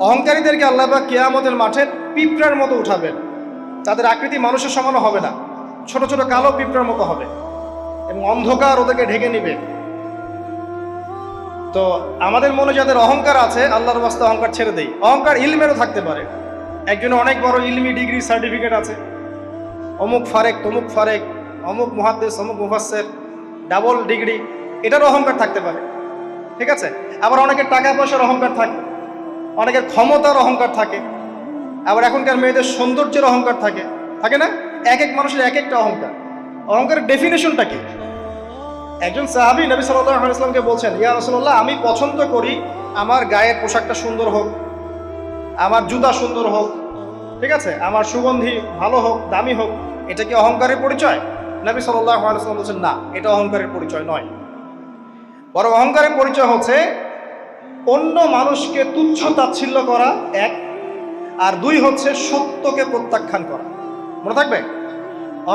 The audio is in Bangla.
অহংকারীদেরকে আল্লাহ বা কেয়ামতের মাঠে পিঁপড়ার মতো উঠাবেন। তাদের আকৃতি মানুষের সমানও হবে না। ছোট ছোট, কালো পিঁপড়ার মতো হবে। এবং অন্ধকার ওদেরকে ঢেকে নিবে। তো আমাদের মনে যাদের অহংকার আছে, আল্লাহর বাস্তে অহংকার ছেড়ে দেই। অহংকার ইলমেরও থাকতে পারে। একজনের অনেক বড় ইলমি ডিগ্রি সার্টিফিকেট আছে। অমুক ফারেক, তমুক ফারেক, অমুক মুহাদ্দেস, অমুক মুফাসের ডাবল ডিগ্রি। এটারও অহংকার থাকতে পারে। ঠিক আছে? আবার অনেকের টাকা পয়সার অহংকার থাকে। অনেকের ক্ষমতার অহংকার থাকে, আবার এখনকার মেয়েদের সৌন্দর্যের অহংকার থাকে। থাকে না? এক এক মানুষের এক একটা অহংকার। অহংকারের ডেফিনেশনটা কি? একজন সাহাবি নবী সাল্লাহ ইসলামকে বলছেন, ইয়া রসল্লাহ আমি পছন্দ করি আমার গায়ের পোশাকটা সুন্দর হোক, আমার জুতা সুন্দর হোক, ঠিক আছে? আমার সুগন্ধি ভালো হোক, দামি হোক, এটা কি অহংকারের পরিচয়? নবী আলাইসলাম বলছেন, না, এটা অহংকারের পরিচয় নয়। বরং অহংকারের পরিচয় হচ্ছে অন্য মানুষকে তুচ্ছ তাচ্ছিল্য করা এক আর দুই হচ্ছে সত্যকে প্রত্যাখ্যান করা। মনে থাকবে?